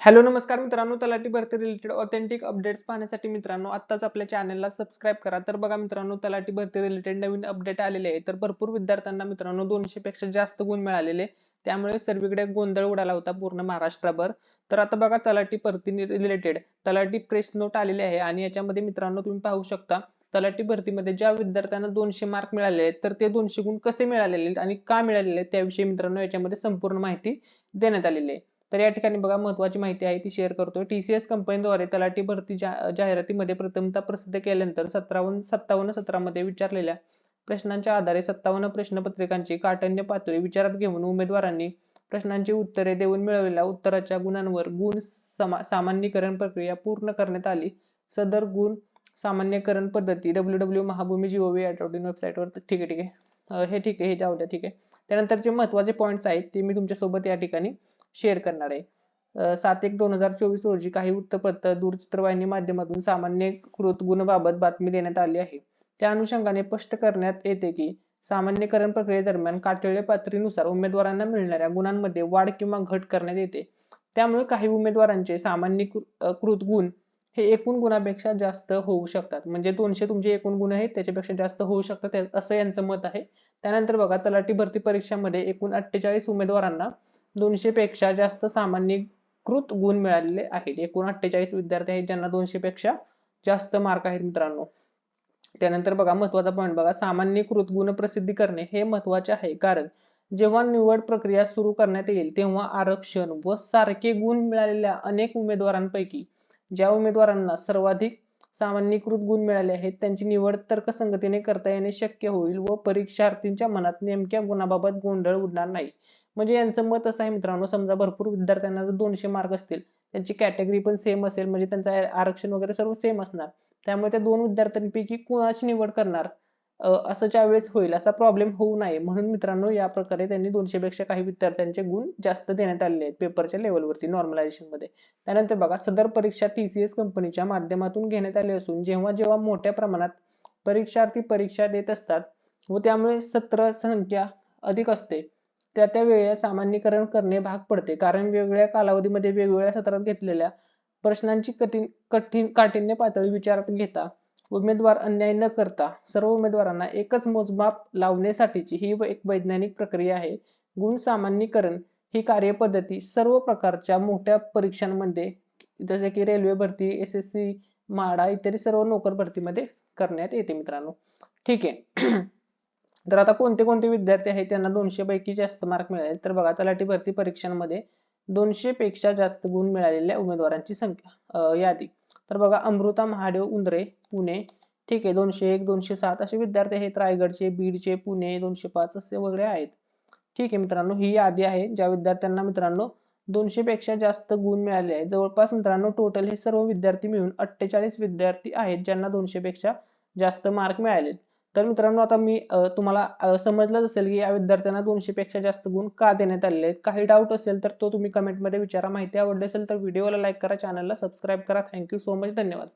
Hello नमस्कार मित्रांनो. तलाठी भरती रिलेटेड ऑथेंटिक अपडेट्स पाहण्यासाठी मित्रांनो आत्ताच आपल्या चॅनलला सबस्क्राईब करा. तर बघा मित्रांनो तलाठी भरती रिलेटेड नवीन अपडेट आलेले आहे तर भरपूर विद्यार्थ्यांना मित्रांनो दोनशे पेक्षा जास्त गुण मिळालेले. त्यामुळे सर्वीकडे गोंधळ उडाला होता पूर्ण महाराष्ट्राभर. तर आता बघा तलाठी भरती रिलेटेड तलाठी प्रेस नोट आलेली आहे आणि याच्यामध्ये मित्रांनो तुम्ही पाहू शकता तलाठी भरतीमध्ये ज्या विद्यार्थ्यांना दोनशे मार्क मिळाले आहेत तर ते दोनशे गुण कसे मिळालेले आहेत आणि का मिळालेले आहेत त्याविषयी मित्रांनो याच्यामध्ये संपूर्ण माहिती देण्यात आलेली आहे. तर या ठिकाणी बघा महत्वाची माहिती आहे ती शेअर करतोय. टीसीएस कंपनीद्वारे तलाठी भरती जाहिरातीमध्ये प्रथमता प्रसिद्ध केल्यानंतर सतरावन्न सत्तावन्न सत्रामध्ये विचारलेल्या प्रश्नांच्या आधारे सत्तावन्न प्रश्नपत्रिकांची काठण्य पातळी विचारात घेऊन उमेदवारांनी प्रश्नांची उत्तरे देऊन मिळवलेल्या उत्तराच्या गुणांवर गुण समा सामान्यीकरण प्रक्रिया पूर्ण करण्यात आली. सदर गुण सामान्यकरण पद्धती W W Mahabhumi gov dot in वेबसाईटवर ठीक आहे ठीक आहे. हे ठीक आहे हे जाऊ द्या ठीक आहे. त्यानंतरचे महत्त्वाचे पॉईंट्स आहेत ते मी तुमच्यासोबत या ठिकाणी शेअर करणार आहे. सात एक दोन हजार चोवीस रोजी काही वृत्तपत्र दूरचित्रवाहिनी माध्यमातून सामान्य कृत गुणबाबत बातमी देण्यात आली आहे. त्या अनुषंगाने स्पष्ट करण्यात येते की सामान्यकरण प्रक्रियेदरम्यान काटेळे पातळीनुसार उमेदवारांना मिळणाऱ्या गुणांमध्ये वाढ किंवा घट करण्यात येते. त्यामुळे काही उमेदवारांचे सामान्य कृत गुण हे एकूण गुणापेक्षा जास्त होऊ शकतात. म्हणजे दोनशे तुमचे एकूण गुण आहेत त्याच्यापेक्षा जास्त होऊ शकतात असं यांचं मत आहे. त्यानंतर बघा तलाठी भरती परीक्षामध्ये एकूण अठ्ठेचाळीस उमेदवारांना दोनशे पेक्षा जास्त सामान्यकृत गुण मिळालेले आहेत. एकूण अठ्ठेचाळीस विद्यार्थी आहेत ज्यांना दोनशे पेक्षा जास्त मार्क आहेत मित्रांनो. त्यानंतर बघा महत्त्वाचा पॉईंट बघा. सामान्यकृत गुण प्रसिद्धी करणे हे महत्त्वाचे आहे. कारण जेव्हा निवड प्रक्रिया सुरू करण्यात येईल तेव्हा आरक्षण व सारखे गुण मिळालेल्या अनेक उमेदवारांपैकी ज्या उमेदवारांना सर्वाधिक सामान्यकृत गुण मिळाले आहेत त्यांची निवड तर्कसंगतीने करता येणे शक्य होईल व परीक्षार्थींच्या मनात नेमक्या गुणाबाबत गोंधळ उडणार नाही. म्हणजे यांचं मत असं आहे मित्रांनो समजा भरपूर विद्यार्थ्यांना जर दोनशे मार्क असतील त्यांची कॅटेगरी पण सेम असेल म्हणजे त्यांचं आरक्षण वगैरे सर्व सेम असणार. त्यामुळे त्या दोन विद्यार्थ्यांपैकी कुणाची निवड करणार असं ज्या वेळेस होईल असा प्रॉब्लेम होऊ नये. म्हणून मित्रांनो या प्रकारे त्यांनी दोनशे पेक्षा काही विद्यार्थ्यांचे गुण जास्त देण्यात आलेले आहेत पेपरच्या लेवलवरती नॉर्मलायझेशनमध्ये. त्यानंतर बघा सदर परीक्षा टीसीएस कंपनीच्या माध्यमातून घेण्यात आली असून जेव्हा जेव्हा मोठ्या प्रमाणात परीक्षार्थी परीक्षा देत असतात व त्यामुळे सत्र संख्या अधिक असते त्या त्या वेळेला सामान्यीकरण करणे भाग पडते. कारण वेगवेगळ्या कालावधीमध्ये वेगवेगळ्या सत्रात घेतलेल्या प्रश्नांची कठीण कठीण काठिण्य पातळी विचारात घेता उमेदवार अन्याय न करता सर्व उमेदवारांना एकच मोजमाप लावण्यासाठीची ही एक वैज्ञानिक प्रक्रिया आहे. गुण सामान्यीकरण ही कार्यपद्धती सर्व प्रकारच्या मोठ्या परीक्षांमध्ये जसे की रेल्वे भरती एस एस सी माडा इत्यादी सर्व नोकर भरतीमध्ये करण्यात येते मित्रांनो. ठीक आहे. तर आता कोणते कोणते विद्यार्थी आहेत त्यांना दोनशे पैकी जास्त मार्क मिळाले तर बघा तलाठी भरती परीक्षांमध्ये दोनशे पेक्षा जास्त गुण मिळालेल्या उमेदवारांची संख्या यादी. तर बघा अमृता महादेव उंदरे पुणे ठीक आहे दोनशे एक दोनशे सात असे विद्यार्थी आहेत रायगडचे बीडचे पुणे दोनशे पाच असे वगैरे आहेत. ठीक आहे मित्रांनो ही यादी आहे ज्या विद्यार्थ्यांना मित्रांनो दोनशे पेक्षा जास्त गुण मिळाले आहेत. जवळपास मित्रांनो टोटल हे सर्व विद्यार्थी मिळून अठ्ठेचाळीस विद्यार्थी आहेत ज्यांना दोनशे पेक्षा जास्त मार्क मिळाले तर मित्रांनो आता मी तुम्हाला समजलंच असेल की या विद्यार्थ्यांना दोनशे पेक्षा जास्त गुण का देण्यात आलेले आहेत. काही डाऊट असेल तर तो तुम्ही कमेंटमध्ये विचारा. माहिती आवडली असेल तर व्हिडिओला लाईक करा चॅनलला सबस्क्राईब करा. थँक्यू सो मच धन्यवाद.